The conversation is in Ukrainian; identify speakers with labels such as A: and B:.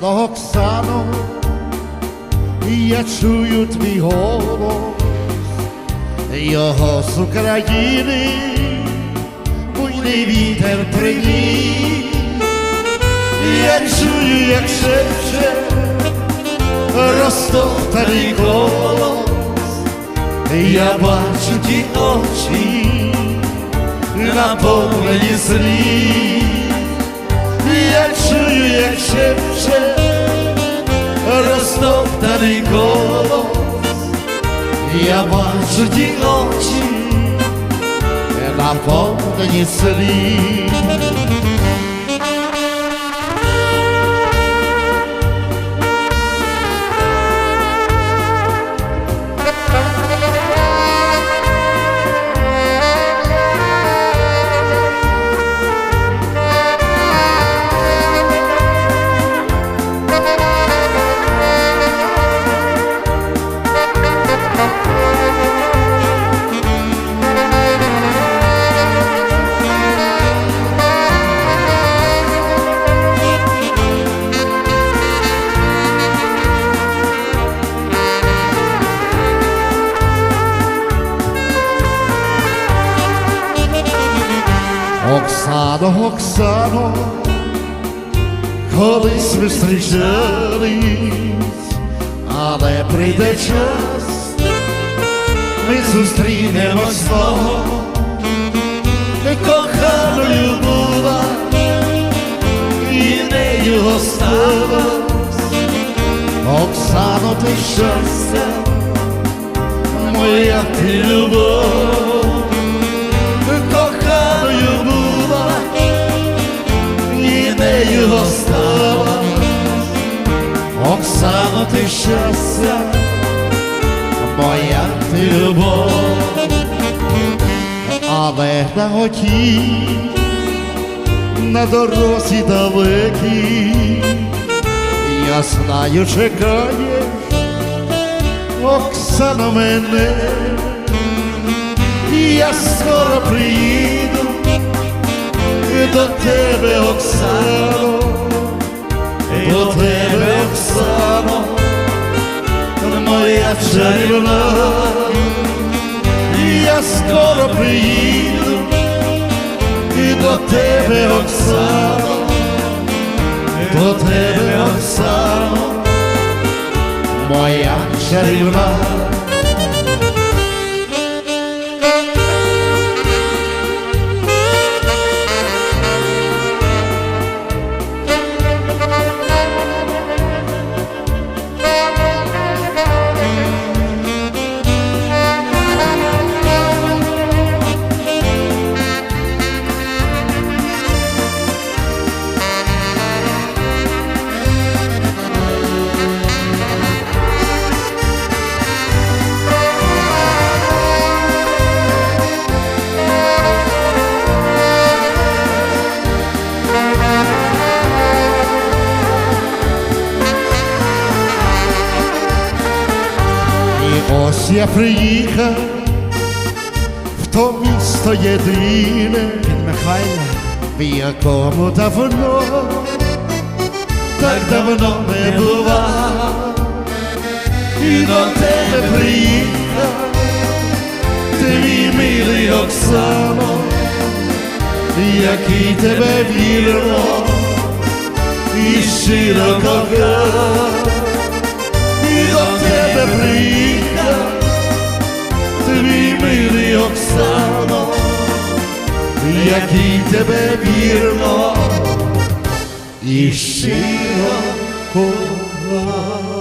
A: Дівчата Оксано, я чую твій голос, його з України, буйний вітер приніс. Я чую, як шепче розтоптаний голос, я бачу ті очі, наповнені злі. Я бачу ті очі, наповнені сліз. Оксано, Оксано, колись ми зустрічались, але прийде час, ми зустрінемось знову, коханою була, і нею осталась, Оксано, ти щастя, моя ти любов ти щастя, моя ти любов, але на оті, на дорозі далекій, я знаю, чекаєш, Оксана мене. Я скоро приїду до тебе, Оксано, до тебе, Оксано, моя чарівна, я скоро приїду. І до тебе, Оксано, до тебе, Оксано, моя чарівна. Ось я приїхав в то місто єдине,
B: Михайло,
A: в якому давно, так давно не бував, і до тебе приїхав, твій милий Оксано, який тебе вірно і щиро кохав, який тебе вірно і щиро кохав.